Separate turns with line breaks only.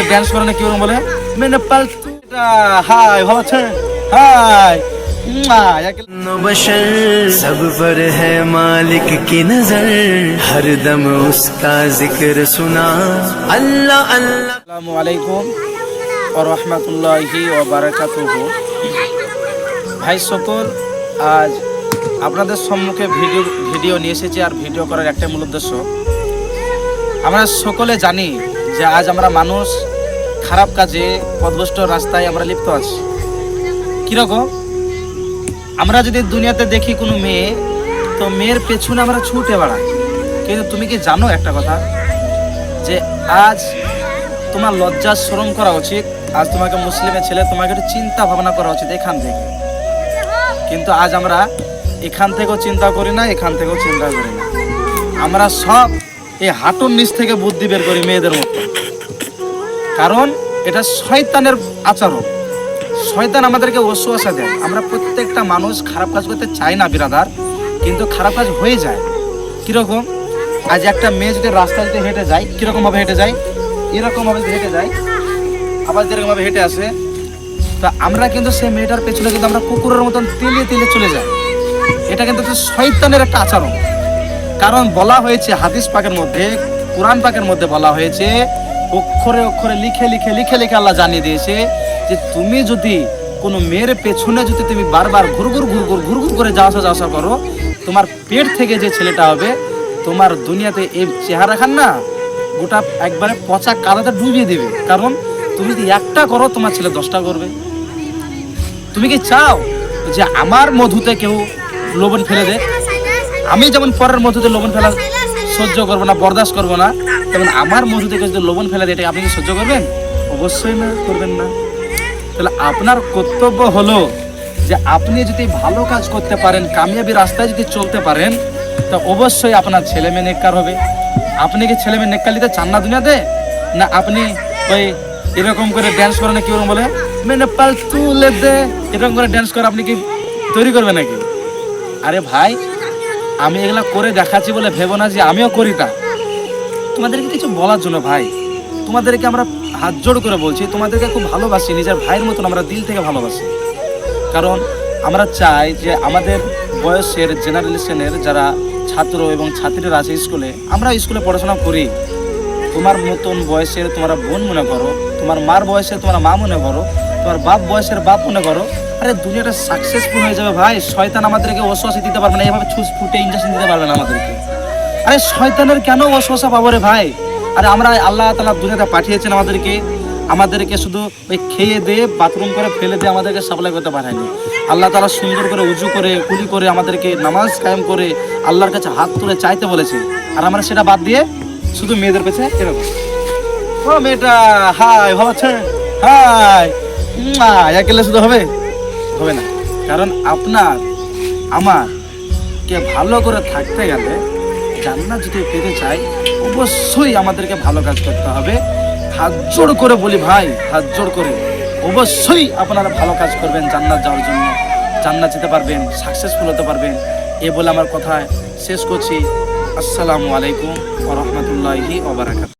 করে ড্যান্স করে না কি ওরকম বলে মেনে পালতু হাই ভালো আছে হাই
बशर सब पर है मालिक की नजर हर दम उसका जिक्र सुना अल्लाह अल्लाह
আসসালামু আলাইকুম ও রহমতুল্লাহি ও বারাকাতুহু ভাই সকল আজ আপনাদের সম্মুখে ভিডিও ভিডিও নিয়ে এসেছি আর ভিডিও করার একটাই মূল উদ্দেশ্য আমরা সকলে জানি যে আজ আমরা মানুষ খারাপ কাজে পদভষ্ট রাস্তায় আমরা লিপ্ত আছি। কীরকম? আমরা যদি দুনিয়াতে দেখি কোনো মেয়ে, তো মেয়ের পেছনে আমরা ছুটে বেড়াই। কিন্তু তুমি কি জানো একটা কথা? যে আজ তোমার লজ্জা শরম করা উচিত, আজ তোমাকে মুসলিমের ছেলে, তোমাকে একটু চিন্তা ভাবনা করা উচিত এখান থেকে। কিন্তু আজ আমরা এখান থেকেও চিন্তা করি না, এখান থেকেও চিন্তা করি না। আমরা সব এই হাঁটুর নিচ থেকে বুদ্ধি বের করি মেয়েদের মতো কারণ এটা শয়তানের আচরণ। শয়তান আমাদেরকে ওসুয়াশা দেয়। আমরা প্রত্যেকটা মানুষ খারাপ কাজ করতে চাই না, বিরাদার, কিন্তু খারাপ কাজ হয়ে যায়। কীরকম? আজ একটা মেয়ে যদি রাস্তা যদি হেঁটে যায়, কীরকমভাবে হেঁটে যায়? এরকমভাবে যদি হেঁটে যায়, আবার যেরকমভাবে হেঁটে আসে, তা আমরা কিন্তু সেই মেয়েটার পেছনে কিন্তু আমরা কুকুরের মতন তিলে তিলে চলে যাই। এটা কিন্তু একটা শয়তানের একটা আচরণ। কারণ বলা হয়েছে, হাদিস পাকের মধ্যে, কোরআন পাকের মধ্যে বলা হয়েছে অক্ষরে অক্ষরে লিখে লিখে লিখে লিখে আল্লাহ জানিয়ে দিয়েছে যে তুমি যদি কোনো মেয়ের পেছনে যদি তুমি বারবার ঘুরঘুর ঘুরঘুর ঘুরঘুর করে যাওয়া আসা যাওয়া আসা করো তোমার পেট থেকে যে ছেলেটা হবে, তোমার দুনিয়াতে এই চেহারা খান না, গোটা একবারে পচা কাদাতে ডুবিয়ে দেবে। কারণ তুমি যদি একটা করো, তোমার ছেলে দশটা করবে। তুমি কি চাও যে আমার মধুতে কেউ লবণ ফেলে দেয় আমি যেমন পরের মধুতে লবণ ফেলা সহ্য করব না, বরদাস্ত করব না তেমন আমার মধুতে কেউ যদি লবণ ফেলে দেয় এটা আপনি কি সহ্য করবেন? অবশ্যই না করবেন না। তাহলে আপনার কর্তব্য হলো যে আপনি যদি ভালো কাজ করতে পারেন কামিয়াবি রাস্তায় যদি চলতে পারেন তা অবশ্যই আপনার ছেলে মেয়ে নেককার হবে। আপনি কি ছেলে মেয়ে নেককার নিতে চান না দুনিয়াতে? না আপনি ওই এরকম করে ড্যান্স করে না কি ওরকম বলে? মেনে পালতু দে। এরকম করে ড্যান্স করে আপনি কি তৈরি করবেন নাকি? আরে ভাই আমি এগুলা করে দেখাচ্ছি বলে ভেবো না যে আমিও করি তা। তোমাদেরকে কিছু বলার জন্য ভাই। তোমাদেরকে আমরা হাত জোড় করে বলছি, তোমাদেরকে খুব ভালোবাসি, নিজের ভাইয়ের মতন আমরা দিল থেকে ভালোবাসি। কারণ আমরা চাই যে আমাদের বয়সের জেনারেশনের যারা ছাত্র এবং ছাত্রীরা আছে স্কুলে, আমরা স্কুলে পড়াশোনা করি। তোমার মতন বয়সের তোমরা বোন মনে করো, তোমার মার বয়সের তোমার মা মনে করো, তোমার বাপ বয়সের বাপ মনে করো, আরে দুনিয়াটা সাকসেসফুল হয়ে যাবে ভাই। শয়তান আমাদেরকে ওসওয়াসা দিতে পারবে না এভাবে ছুস ফুটে ইঞ্জেকশন দিতে পারবে না আমাদেরকে। আরে শয়তানের কেন ওসওয়াসা পাবো রে ভাই? আরে আমরা আল্লাহ তালা দুনিয়াতে পাঠিয়েছেন আমাদেরকে। আমাদেরকে শুধু ওই খেয়ে দিয়ে বাথরুম করে ফেলে দিয়ে আমাদেরকে সাপ্লাই করতে পারেনি আল্লাহ তালা সুন্দর করে উজু করে, কুলি করে আমাদেরকে নামাজ কায়েম করে আল্লাহর কাছে হাত তুলে চাইতে বলেছে। আর আমরা সেটা বাদ দিয়ে শুধু মেয়েদের পেছে এরকম। ও মেয়েটা, হাই, ভালো আছে? হাই একেলে শুধু হবে? হবে না। কারণ আপনার, আমার কে ভালো করে থাকতে গেলে জান্নাত যদি পেতে চাই, অবশ্যই আমাদেরকে ভালো কাজ করতে হবে। হাত জোড় করে বলি ভাই, হাত জোড় করে। অবশ্যই আপনারা ভালো কাজ করবেন, জান্নাত যাওয়ার জন্য। জান্নাত যেতে পারবেন সাকসেসফুল হতে পারবেন। এ বলে আমার কথা শেষ করছি। আসসালামু আলাইকুম রহমতুল্লাহি বারাকাতুহু।